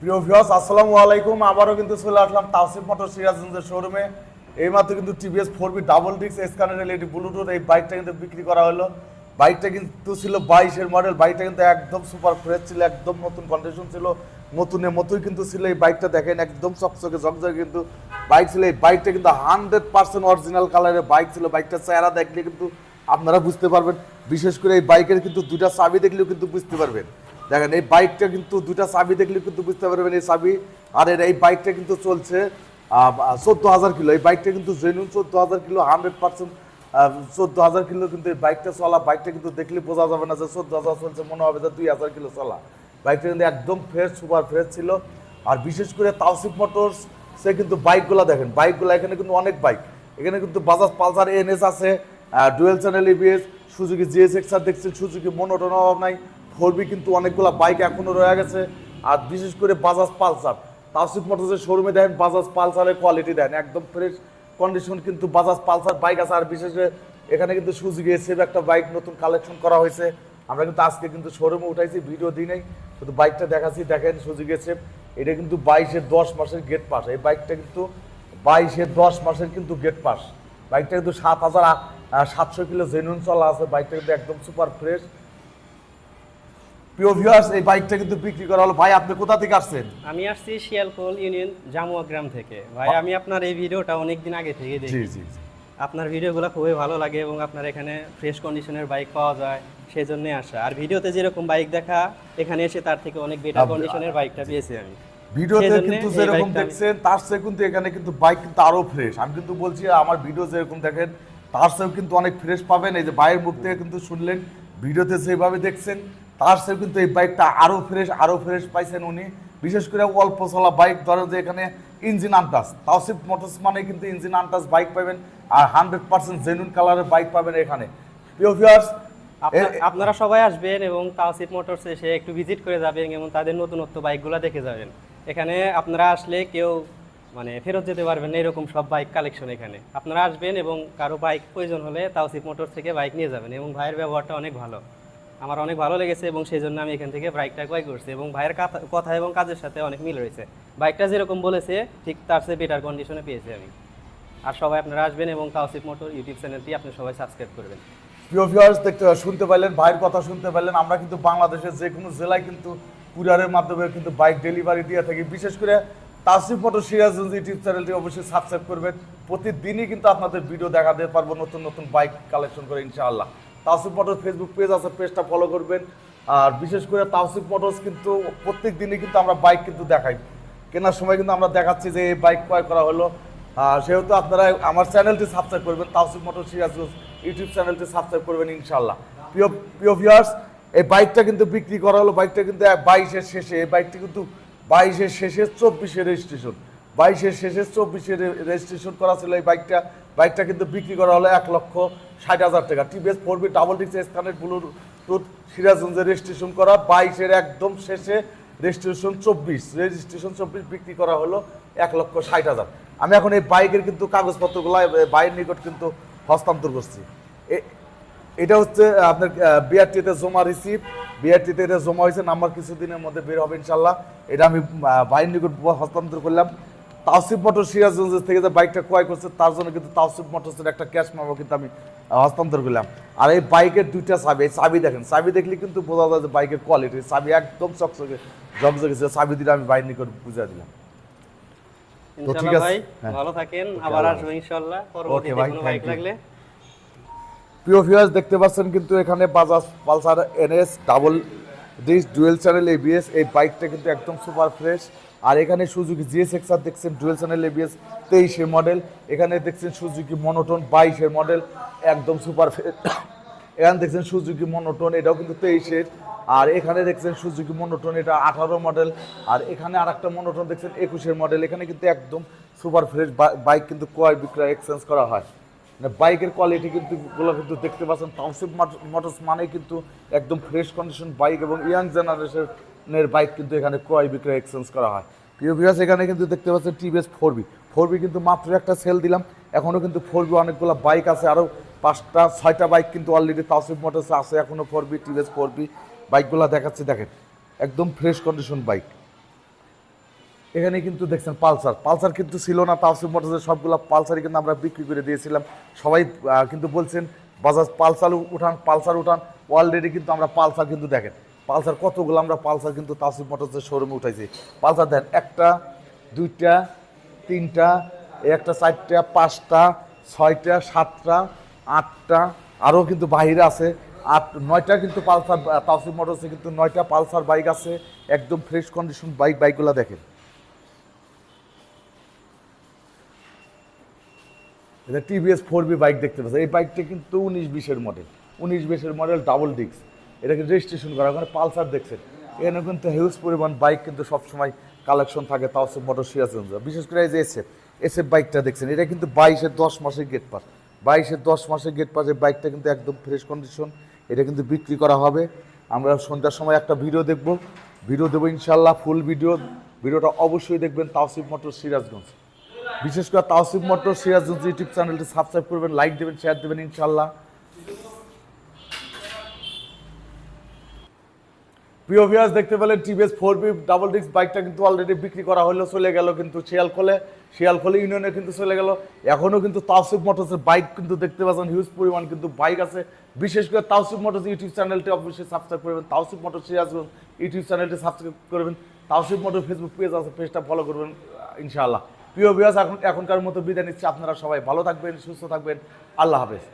প্রিয় ভিউয়ার্স আসসালামু আলাইকুম। আবারও কিন্তু চলে আসলাম তাওসিফ মোটর সিরাজগঞ্জের শোরুমে এইমাত্র কিন্তু টিভিএস ফোর বি ডাবল ডিক্স স্ক্যানের এলইডি ব্লুটুথ এই বাইকটা কিন্তু বিক্রি করা হলো। বাইকটা কিন্তু ছিল বাইশের মডেল বাইকটা কিন্তু একদম সুপার ফ্রেশ ছিল, একদম নতুন কন্ডিশন ছিল, নতুনের মতোই কিন্তু ছিল এই বাইকটা দেখেন একদম চকচকে, ঝকঝকে কিন্তু বাইক ছিল। এই বাইকটা কিন্তু হান্ড্রেড পার্সেন্ট অরিজিনাল কালারের বাইক ছিল। বাইকটা চেহারা দেখলে কিন্তু আপনারা বুঝতে পারবেন। বিশেষ করে এই বাইকের কিন্তু দুটা চাবি দেখলেও কিন্তু বুঝতে পারবেন। দেখেন, এই বাইকটা কিন্তু দুটা চাবি দেখলে কিন্তু বুঝতে পারবেন এই চাবি। আর এর এই বাইকটা কিন্তু চলছে চোদ্দ হাজার কিলো। এই বাইকটা কিন্তু জেনুইন চোদ্দ হাজার কিলো হান্ড্রেড পার্সেন্ট চোদ্দ হাজার কিলো কিন্তু এই বাইকটা চলা। বাইকটা কিন্তু দেখলে বোঝা যাবে না যে চোদ্দ হাজার চলছে, মনে হবে যে দুই হাজার কিলো চলা। বাইকটা কিন্তু একদম ফ্রেশ সুপার ফ্রেশ ছিল। আর বিশেষ করে তাওসিফ মোটরস সে কিন্তু বাইকগুলো দেখেন, বাইকগুলো এখানে কিন্তু অনেক বাইক। এখানে কিন্তু বাজাজ পালসার এনএস আছে dual channel ABS Suzuki GS XR দেখছেন সুজুকি মনোটন অভাব নাই ফোরবি কিন্তু অনেকগুলো বাইক এখনও রয়ে গেছে। আর বিশেষ করে বাজাজ পালসার তাওসিফ মোটরসের শোরুমে দেখেন বাজাজ পালসারের কোয়ালিটি দেন, একদম ফ্রেশ কন্ডিশন কিন্তু বাজাজ পালসার বাইক আছে। আর বিশেষ করে এখানে কিন্তু সুজুকি এসেভ একটা বাইক নতুন কালেকশন করা হয়েছে। আমরা কিন্তু আজকে কিন্তু শোরুমে উঠাইছি ভিডিও দিই নাই। শুধু বাইকটা দেখাচ্ছি, দেখেন সুজুকি এসেভ এটা কিন্তু বাইশের দশ মাসের গেট পাস এই বাইকটা কিন্তু বাইশের দশ মাসের কিন্তু গেট পাস বাইকটা কিন্তু সাত হাজার সাতশো কিলো জেনুন চলা আছে। বাইকটা কিন্তু একদম সুপার ফ্রেশ প্রিয় ভিউয়ার্স এই বাইকটা কিন্তু বিক্রি করা হলো। ভাই আপনি কোথা থেকে আসছেন? আমি আসছি শিয়ালকোল ইউনিয়ন জামুয়া গ্রাম থেকে। ভাই আমি আপনার এই ভিডিওটা অনেক দিন আগে থেকে দেখি। জি জি। আপনার ভিডিওগুলো খুবই ভালো লাগে এবং আপনার এখানে ফ্রেশ কন্ডিশনের বাইক পাওয়া যায় সেই জন্যই আসা। আর ভিডিওতে যেরকম বাইক দেখা এখানে এসে তার থেকে অনেক বেটার কন্ডিশনের বাইকটা পেয়েছি আমি। ভিডিওতে কিন্তু যেরকম দেখছেন তার চেয়ে কিন্তু এখানে কিন্তু বাইক কিন্তু আরও ফ্রেশ আমি কিন্তু বলছি আমার ভিডিও যেরকম দেখেন তার চেয়েও কিন্তু অনেক ফ্রেশ পাবেন। এই যে বাইরের মুখ থেকে কিন্তু শুনলেন ভিডিওতে যেভাবে দেখছেন তার চেয়েও কিন্তু এই বাইকটা আরও ফ্রেশ আরও ফ্রেশ পাইছেন উনি। বিশেষ করে অল্প চলা বাইক ধরো যে এখানে ইঞ্জিন আনটাস তাওসিফ মোটরস মানে কিন্তু ইঞ্জিন আনটাস বাইক পাবেন আর হান্ড্রেড পার্সেন্ট জেনুইন কালারের বাইক পাবেন এখানে। প্রিয় ভিউয়ার্স আপনারা সবাই আসবেন এবং তাওসিফ মোটরস এসে একটু ভিজিট করে যাবেন এবং তাদের নতুনত্ব বাইকগুলো দেখে যাবেন। এখানে আপনারা আসলে কেউ মানে ফেরত যেতে পারবেন না এরকম সব বাইক কালেকশন এখানে। আপনারা আসবেন এবং কারও বাইক প্রয়োজন হলে তাওসিফ মোটর থেকে বাইক নিয়ে যাবেন এবং ভাইয়ের ব্যবহারটা অনেক ভালো। আমার অনেক ভালো লেগেছে এবং সেই জন্য আমি এখান থেকে বাইকটা ক্রয় করছি এবং ভাইয়ের কথা এবং কাজের সাথে অনেক মিল রয়েছে। বাইকটা যেরকম বলেছে, ঠিক তার চেয়ে বেটার কন্ডিশনে পেয়েছি আমি। আর সবাই আপনারা আসবেন এবং তাওসিফ মোটর ইউটিউব চ্যানেলটি আপনি সবাই সাবস্ক্রাইব করবেন। প্রিয় ভিউয়ার্স দেখতে, শুনতে পাইলেন, ভাইয়ের কথা শুনতে পাইলেন। আমরা কিন্তু বাংলাদেশের যে কোনো জেলায় কিন্তু কুরিয়ারের মাধ্যমে কিন্তু বাইক ডেলিভারি দিয়ে থাকি। বিশেষ করে তাসিফ মোটর সিরাজগঞ্জ ইউটিউব চ্যানেলটি অবশ্যই সাবস্ক্রাইব করবেন। প্রতিদিনই কিন্তু আপনাদের ভিডিও দেখা দিতে পারব নতুন নতুন বাইক কালেকশন করে, ইনশাআল্লাহ। তাসিফ মোটর ফেসবুক পেজ আছে পেজটা ফলো করবেন। আর বিশেষ করে তাসিফ মোটরস কিন্তু প্রত্যেক দিনই কিন্তু আমরা বাইক কিন্তু দেখাই। কেনার সময় কিন্তু আমরা দেখাচ্ছি যে এই বাইক ক্রয় করা হলো। আর সেহেতু আপনারা আমার চ্যানেলটি সাবস্ক্রাইব করবেন, তাওসিফ মোটর সিরাজগঞ্জ ইউটিউব চ্যানেলটি সাবস্ক্রাইব করবেন ইনশাল্লাহ প্রিয় প্রিয় ভিউয়ার্স এই বাইকটা কিন্তু বিক্রি করা হলো। বাইকটা কিন্তু বাইশের শেষে, এই বাইকটি কিন্তু বাইশের শেষে চব্বিশে রেজিস্ট্রেশন বাইশের শেষে চব্বিশে রেজিস্ট্রেশন করা ছিল এই বাইকটা। বাইকটা কিন্তু বিক্রি করা হলো এক লক্ষ ষাট হাজার টাকা। টিভিএস ফোর বি ডাবল ডিক্স স্থানের ব্লুটুথ সিরাজগঞ্জে রেজিস্ট্রেশন করা। বাইশের একদম শেষে রেজিস্ট্রেশন চব্বিশ। রেজিস্ট্রেশন চব্বিশ বিক্রি করা হলো এক লক্ষ ষাট হাজার। আমি এখন এই বাইকের কিন্তু কাগজপত্রগুলো বাইরের নিকট কিন্তু হস্তান্তর করছি। এটা হচ্ছে আপনার বিআরটিতে জমা রিসিভ বিআরটিতে এটা জমা হয়েছে নাম্বার কিছুদিনের মধ্যে বের হবে ইনশাল্লাহ। এটা আমি আহ, বাইরের নিকট হস্তান্তর করলাম। তাওসিফ মোটর সিরাজগঞ্জ থেকে যে বাইকটা ক্রয় করছে তার জন্য কিন্তু তাওসিফ মোটরসের একটা ক্যাশ মেমো কিন্তু আমি হস্তান্তর করলাম। আর এই বাইকের দুইটা চাবি এই চাবি দেখেন চাবি দেখলে কিন্তু বোঝা যায় যে বাইকের কোয়ালিটি চাবি একদম চকচকে জগজগে চাবি দিলে আমি বাইরের নিকট বুঝিয়ে দিলাম। তো ঠিক আছে। ভাই হ্যাঁ। ভালো থাকেন আবার আসব ইনশাল্লাহ। পরবর্তীতে কোনো বাইক লাগলে। প্রিয় ভিউয়ার্স দেখতে পাচ্ছেন কিন্তু এখানে Bajaj Pulsar NS double disc dual channel ABS এই বাইকটা কিন্তু একদম সুপার ফ্রেশ আর এখানে সুজুকি জিএস এক্সার দেখছেন ডুয়েল চ্যানেল এবিএস তেইশের মডেল এখানে দেখছেন সুজুকি মনোটন বাইশের মডেল একদম সুপার ফ্রেশ এখানে দেখছেন সুজুকি মনোটন এটাও কিন্তু তেইশের। আর এখানে দেখছেন সুজুকি মনোটন এটা আঠারো মডেল আর এখানে আর একটা মনোটন দেখছেন একুশের মডেল এখানে কিন্তু একদম সুপার ফ্রেশ বাইক কিন্তু ক্রয় বিক্রয় এক্সচেঞ্জ করা হয়। বাইকের কোয়ালিটি কিন্তু গুলো কিন্তু দেখতে পাচ্ছেন। টাউনশিপ মোটরস মানে কিন্তু একদম ফ্রেশ কন্ডিশন বাইক এবং ইয়াং জেনারেশনের বাইক কিন্তু এখানে ক্রয় বিক্রয় এক্সচেঞ্জ করা হয়। প্রিয় এখানে কিন্তু দেখতে পাচ্ছেন TVS four V four V কিন্তু মাত্র একটা সেল দিলাম। এখনও কিন্তু ফোর বি অনেকগুলো বাইক আছে। আরও পাঁচটা, ছয়টা বাইক কিন্তু অলরেডি তাওসিফ মোটরসে আছে। এখনও four V TVS four V বাইকগুলো দেখাচ্ছি, দেখেন। একদম ফ্রেশ কন্ডিশন বাইক এখানে কিন্তু দেখছেন পালসার। পালসার কিন্তু ছিল না তাওসিফ মোটরসের সবগুলো পালসারই কিন্তু আমরা বিক্রি করে দিয়েছিলাম। সবাই কিন্তু বলছেন, বাজাজ পালসার উঠান পালসার উঠান। অলরেডি কিন্তু আমরা পালসার কিন্তু দেখেন। পালসার কতগুলো, আমরা পালসার কিন্তু তাওসিফ মোটরসের শোরুমে উঠাইছি। পালসার দেন, একটা, দুইটা, তিনটা একটা চারটা, পাঁচটা, ছয়টা, সাতটা, আটটা, আরও কিন্তু বাহিরে আছে। আট নয়টা কিন্তু পালসার তাওসিফ মোটরসে কিন্তু নয়টা পালসার বাইক আছে। একদম ফ্রেশ কন্ডিশন বাইক, বাইকগুলো দেখেন। এটা টিভিএস ফোর বি বাইক দেখতে পাচ্ছেন। এই বাইকটা কিন্তু উনিশ বিশের মডেল উনিশ বিশের মডেল ডাবল ডিস্ক এটাকে রেজিস্ট্রেশন করা ওখানে পালসার দেখছেন। এখানে কিন্তু হিউজ পরিমাণ বাইক কিন্তু সবসময় কালেকশন থাকে তাওসিফ মোটর সিরাজগঞ্জ বিশেষ করে এই যে এসএফ এসএফ বাইকটা দেখছেন, এটা কিন্তু বাইশের দশ মাসের গেট পাস বাইশের দশ মাসের গেট পাস এই বাইকটা কিন্তু একদম ফ্রেশ কন্ডিশন এটা কিন্তু বিক্রি করা হবে। আমরা সন্ধ্যার সময় একটা ভিডিও দেখব। ভিডিও দেবো ইনশাল্লাহ ফুল ভিডিও ভিডিওটা অবশ্যই দেখবেন তাওসিফ মোটর সিরাজগঞ্জ বিশেষ করে তাওসিফ মোটর সিরাজগঞ্জ ইউটিউব চ্যানেলটি সাবস্ক্রাইব করবেন লাইক দেবেন শেয়ার দেবেন ইনশাল্লাহ প্রিয় ভিউয়ার্স দেখতে পেলেন TVS four V double disc বাইকটা কিন্তু অলরেডি বিক্রি করা হলো, চলে গেল কিন্তু শিয়ালখোলে। শিয়ালখোলে ইউনিয়নে কিন্তু চলে গেল। এখনও কিন্তু তাওসিফ মোটরসের বাইক কিন্তু দেখতে পাচ্ছেন হিউজ পরিমাণ কিন্তু বাইক আছে। বিশেষ করে তাওসিফ মোটরস ইউটিউব চ্যানেলটি অবশ্যই সাবস্ক্রাইব করবেন, তাওসিফ মোটর সিরাজগঞ্জ ইউটিউব চ্যানেলটি সাবস্ক্রাইব করবেন, তাওসিফ মোটর ফেসবুক পেজ আছে পেজটা ফলো করবেন, ইনশাআল্লাহ। প্রিয় বিয়াস এখন এখনকার মতো বিদায় নিচ্ছি। আপনারা সবাই ভালো থাকবেন, সুস্থ থাকবেন। আল্লাহ হাফেজ।